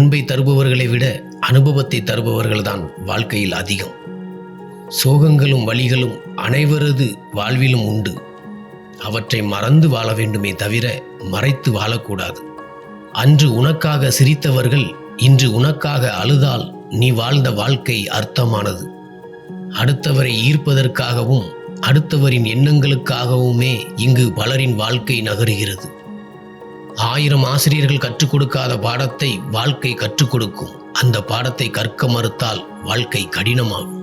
அன்பை தருபவர்களை விட அனுபவத்தை தருபவர்கள்தான் வாழ்க்கையில் அதிகம். சோகங்களும் வலிகளும் அனைவரது வாழ்விலும் உண்டு. அவற்றை மறந்து வாழ வேண்டுமே தவிர மறைத்து வாழக்கூடாது. அன்று உனக்காக சிரித்தவர்கள் இன்று உனக்காக அழுதால் நீ வாழ்ந்த வாழ்க்கை அர்த்தமானது. அடுத்தவரை ஈர்ப்பதற்காகவும் அடுத்தவரின் எண்ணங்களுக்காகவுமே இங்கு பலரின் வாழ்க்கை நகருகிறது. ஆயிரம் ஆசிரியர்கள் கற்றுக் கொடுக்காத பாடத்தை வாழ்க்கை கற்றுக் கொடுக்கும். அந்த பாடத்தை கற்க மறுத்தால் வாழ்க்கை கடினமாகும்.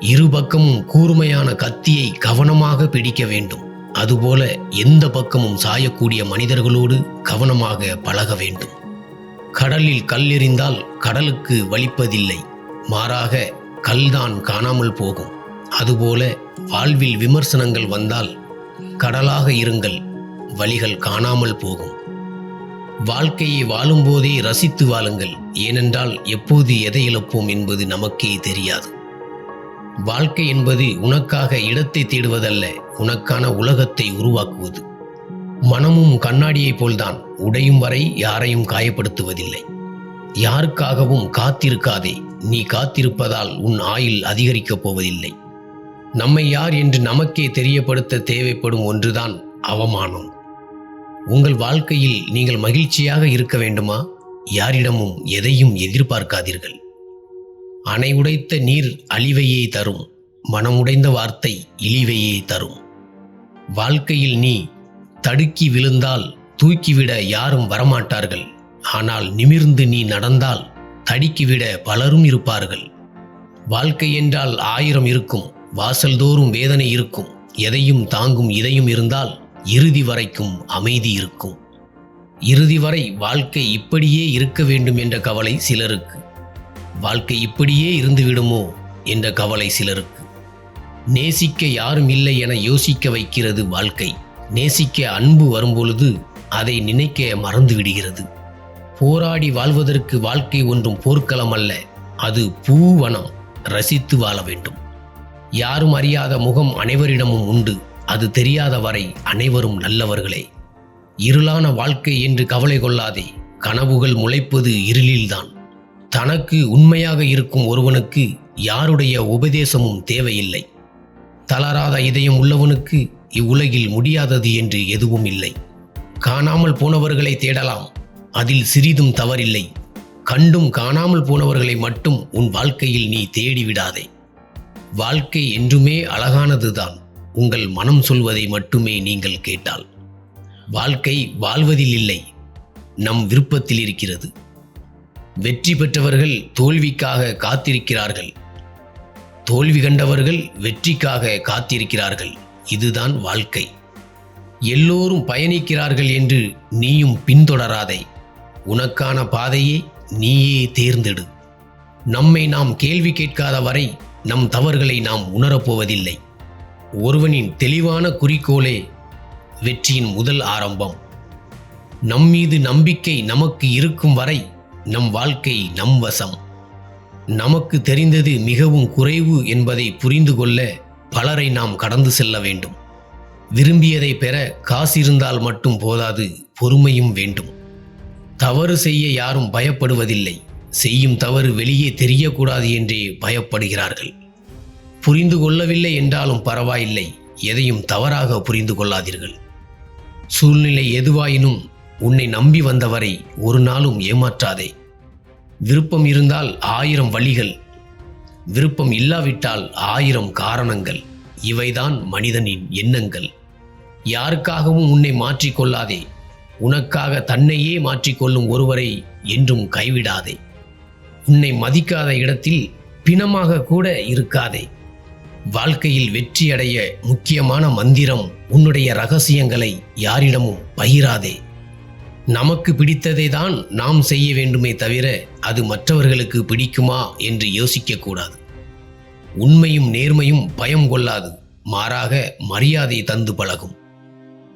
இரு பக்கமும் கூர்மையான கத்தியை கவனமாக பிடிக்க வேண்டும். அதுபோல எந்த பக்கமும் சாயக்கூடிய மனிதர்களோடு கவனமாக பழக வேண்டும். கடலில் கல் எறிந்தால் கடலுக்கு வலிப்பதில்லை. மாறாக கல்தான் காணாமல் போகும். அதுபோல வாழ்வில் விமர்சனங்கள் வந்தால் கடலாக இருங்கள் வழிகள் காணாமல் போகும். வாழ்க்கையை வாழும்போதே ரசித்து வாழுங்கள். ஏனென்றால் எப்போது எதை இழப்போம் என்பது நமக்கே தெரியாது. வாழ்க்கை என்பது உனக்காக இடத்தை தேடுவதல்ல உனக்கான உலகத்தை உருவாக்குவது. மனமும் கண்ணாடியைப் போல்தான் உடையும் வரை யாரையும் காயப்படுத்துவதில்லை. யாருக்காகவும் காத்திருக்காதே நீ காத்திருப்பதால் உன் ஆயுள் அதிகரிக்கப் போவதில்லை. நம்மை யார் என்று நமக்கே தெரியப்படுத்த தேவைப்படும் ஒன்றுதான் அவமானம். உங்கள் வாழ்க்கையில் நீங்கள் மகிழ்ச்சியாக இருக்க வேண்டுமா? யாரிடமும் எதையும் எதிர்பார்க்காதீர்கள். அணை உடைத்த நீர் அழிவையே தரும் மனமுடைந்த வார்த்தை இழிவையே தரும். வாழ்க்கையில் நீ தடுக்கி விழுந்தால் தூக்கிவிட யாரும் வரமாட்டார்கள். ஆனால் நிமிர்ந்து நீ நடந்தால் தடுக்கிவிட பலரும் இருப்பார்கள். வாழ்க்கை என்றால் ஆயிரம் இருக்கும் வாசல்தோறும் வேதனை இருக்கும் எதையும் தாங்கும் இதையும் இருந்தால் இறுதி வரைக்கும் அமைதி இருக்கும். இறுதி வரை வாழ்க்கை இப்படியே இருக்க வேண்டும் என்ற கவலை சிலருக்கு. வாழ்க்கை இப்படியே இருந்துவிடுமோ என்ற கவலை சிலருக்கு. நேசிக்க யாரும் இல்லை என யோசிக்க வைக்கிறது வாழ்க்கை. நேசிக்க அன்பு வரும்பொழுது அதை நினைக்க மறந்து விடுகிறது போராடி வாழ்வதற்கு வாழ்க்கை ஒன்றும் போர்க்களம் அல்ல அது பூவனம். ரசித்து வாழ வேண்டும். யாரும் அறியாத முகம் அனைவரிடமும் உண்டு. அது தெரியாத வரை அனைவரும் நல்லவர்களே. இருளான வாழ்க்கை என்று கவலை கொள்ளாதே. கனவுகள் முளைப்பது இருளில்தான். தனக்கு உண்மையாக இருக்கும் ஒருவனுக்கு யாருடைய உபதேசமும் தேவையில்லை. தளராத இதயம் உள்ளவனுக்கு இவ்வுலகில் முடியாதது என்று எதுவும் இல்லை. காணாமல் போனவர்களை தேடலாம். அதில் சிறிதும் தவறில்லை. கண்டும் காணாமல் போனவர்களை மட்டும் உன் வாழ்க்கையில் நீ தேடி விடாதே வாழ்க்கை என்றுமே அழகானதுதான். உங்கள் மனம் சொல்வதை மட்டுமே நீங்கள் கேட்டால். வாழ்க்கை வாழ்வதில் இல்லை நம் விருப்பத்தில் இருக்கிறது. வெற்றி பெற்றவர்கள் தோல்விக்காக காத்திருக்கிறார்கள். தோல்வி கண்டவர்கள் வெற்றிக்காக காத்திருக்கிறார்கள். இதுதான் வாழ்க்கை. எல்லோரும் பயணிக்கிறார்கள் என்று நீயும் பின்தொடராதே. உனக்கான பாதையை நீயே தேர்ந்தெடு. நம்மை நாம் கேள்வி கேட்காத வரை நம் தவறுகளை நாம் உணரப்போவதில்லை. ஒருவனின் தெளிவான குறிக்கோளே வெற்றியின் முதல் ஆரம்பம். நம் மீது நம்பிக்கை நமக்கு இருக்கும் வரை நம் வாழ்க்கை நம் வசம். நமக்கு தெரிந்தது மிகவும் குறைவு என்பதை புரிந்து கொள்ள பலரை நாம் கடந்து செல்ல வேண்டும். விரும்பியதை பெற காசு இருந்தால் மட்டும் போதாது பொறுமையும் வேண்டும். தவறு செய்ய யாரும் பயப்படுவதில்லை. செய்யும் தவறு வெளியே தெரியக்கூடாது என்றே பயப்படுகிறார்கள். புரிந்து கொள்ளவில்லை என்றாலும் பரவாயில்லை. எதையும் தவறாக புரிந்து கொள்ளாதீர்கள். சூழ்நிலை எதுவாயினும் உன்னை நம்பி வந்தவரை ஒரு நாளும் ஏமாற்றாதே. விருப்பம் இருந்தால் ஆயிரம் வழிகள். விருப்பம் இல்லாவிட்டால் ஆயிரம் காரணங்கள். இவைதான் மனிதனின் எண்ணங்கள். யாருக்காகவும் உன்னை மாற்றிக்கொள்ளாதே உனக்காக தன்னையே மாற்றிக்கொள்ளும் ஒருவரை என்றும் கைவிடாதே. உன்னை மதிக்காத இடத்தில் பிணமாக கூட இருக்காதே. வாழ்க்கையில் வெற்றியடைய முக்கியமான மந்திரம் உன்னுடைய ரகசியங்களை யாரிடமும் பகிராதே. நமக்கு பிடித்ததை தான் நாம் செய்ய வேண்டுமே தவிர அது மற்றவர்களுக்கு பிடிக்குமா என்று யோசிக்கக்கூடாது. உண்மையும் நேர்மையும் பயம் கொள்ளாது மாறாக மரியாதை தந்து பழகும்.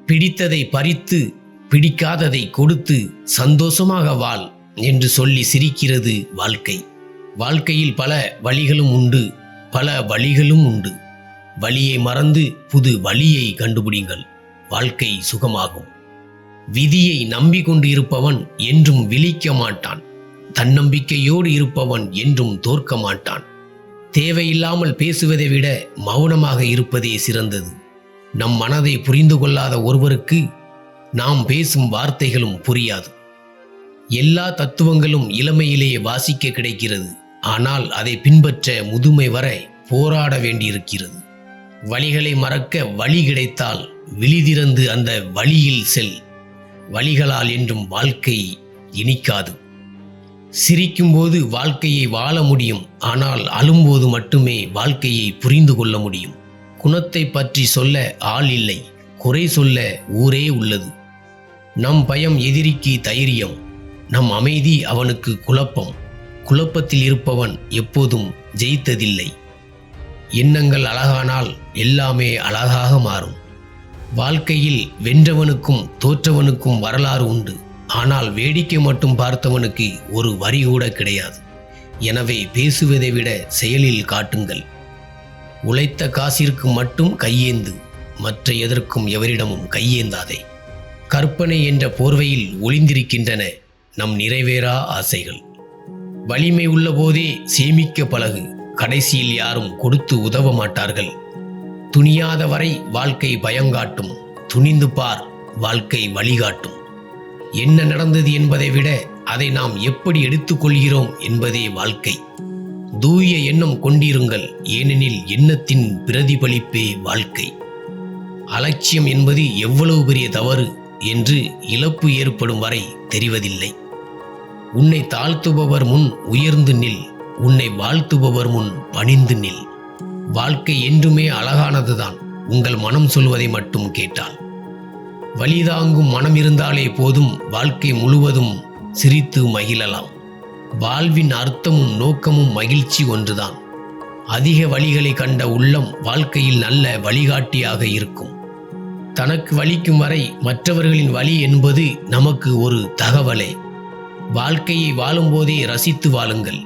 பிடித்ததை பறித்து பிடிக்காததை கொடுத்து சந்தோஷமாக வாழ் என்று சொல்லி சிரிக்கிறது வாழ்க்கை. வாழ்க்கையில் பல வழிகளும் உண்டு பல வழிகளும் உண்டு. வழியை மறந்து புது வழியை கண்டுபிடிங்கள். வாழ்க்கை சுகமாகும். விதியை நம்பிக்கொண்டு இருப்பவன் என்றும் விழிக்க மாட்டான். தன்னம்பிக்கையோடு இருப்பவன் என்றும் தோற்க மாட்டான். தேவையில்லாமல் பேசுவதை விட மௌனமாக இருப்பதே சிறந்தது. நம் மனதை புரிந்து கொள்ளாத ஒருவருக்கு நாம் பேசும் வார்த்தைகளும் புரியாது. எல்லா தத்துவங்களும் இளமையிலேயே வாசிக்க கிடைக்கிறது. ஆனால் அதை பின்பற்ற முதுமை வரை போராட வேண்டியிருக்கிறது. வழிகளை மறக்க வழி கிடைத்தால் விழிதிறந்து அந்த வழியில் செல். வழிகளால் என்றும் வாழ்க்கை இனிக்காது. சிரிக்கும்போது வாழ்க்கையை வாழ முடியும் ஆனால் அழும்போது மட்டுமே வாழ்க்கையை புரிந்து கொள்ள முடியும். குணத்தை பற்றி சொல்ல ஆள் இல்லை குறை சொல்ல ஊரே உள்ளது. நம் பயம் எதிரிக்கு தைரியம் நம் அமைதி அவனுக்கு குழப்பம். குழப்பத்தில் இருப்பவன் எப்போதும் ஜெயித்ததில்லை. எண்ணங்கள் அழகானால் எல்லாமே அழகாக மாறும். வாழ்க்கையில் வென்றவனுக்கும் தோற்றவனுக்கும் வரலாறு உண்டு. ஆனால் வேடிக்கை மட்டும் பார்த்தவனுக்கு ஒரு வரி கூட கிடையாது. எனவே பேசுவதை விட செயலில் காட்டுங்கள். உழைத்த காசிற்கு மட்டும் கையேந்து மற்ற எதற்கும் எவரிடமும் கையேந்தாதே. கற்பனை என்ற போர்வையில் ஒளிந்திருக்கின்றன நம் நிறைவேறா ஆசைகள். வலிமை உள்ள போதே சேமிக்க பழகு. கடைசியில் யாரும் கொடுத்து உதவ மாட்டார்கள். துணியாத வரை வாழ்க்கை பயங்காட்டும். துணிந்து பார் வாழ்க்கை வழிகாட்டும். என்ன நடந்தது என்பதை விட அதை நாம் எப்படி எடுத்துக்கொள்கிறோம் என்பதே வாழ்க்கை. தூய எண்ணம் கொண்டிருங்கள் ஏனெனில் எண்ணத்தின் பிரதிபலிப்பே வாழ்க்கை. அலட்சியம் என்பது எவ்வளவு பெரிய தவறு என்று இழப்பு ஏற்படும் வரை தெரிவதில்லை. உன்னை தாழ்த்துபவர் முன் உயர்ந்து நில். உன்னை வாழ்த்துபவர் முன் பணிந்து நில். வாழ்க்கை என்றுமே அழகானதுதான். உங்கள் மனம் சொல்வதை மட்டும் கேட்டால். வழிதாங்கும் மனம் இருந்தாலே போதும் வாழ்க்கை முழுவதும் சிரித்து மகிழலாம். வாழ்வின் அர்த்தமும் நோக்கமும் மகிழ்ச்சி ஒன்றுதான். அதிக வழிகளை கண்ட உள்ளம் வாழ்க்கையில் நல்ல வழிகாட்டியாக இருக்கும். தனக்கு வலிக்கும் வரை மற்றவர்களின் வழி என்பது நமக்கு ஒரு தகவலே. வாழ்க்கையை வாழும்போதே ரசித்து வாழுங்கள்.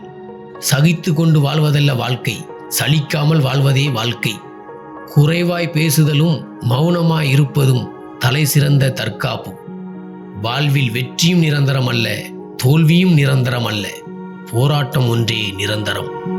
சகித்து கொண்டு வாழ்வதல்ல வாழ்க்கை சலிக்காமல் வாழ்வதே வாழ்க்கை. குறைவாய் பேசுதலும் மௌனமாய் இருப்பதும் தலை சிறந்த தற்காப்பு. வாழ்வில் வெற்றியும் நிரந்தரம் அல்ல தோல்வியும் நிரந்தரம் அல்ல போராட்டம் ஒன்றே நிரந்தரம்.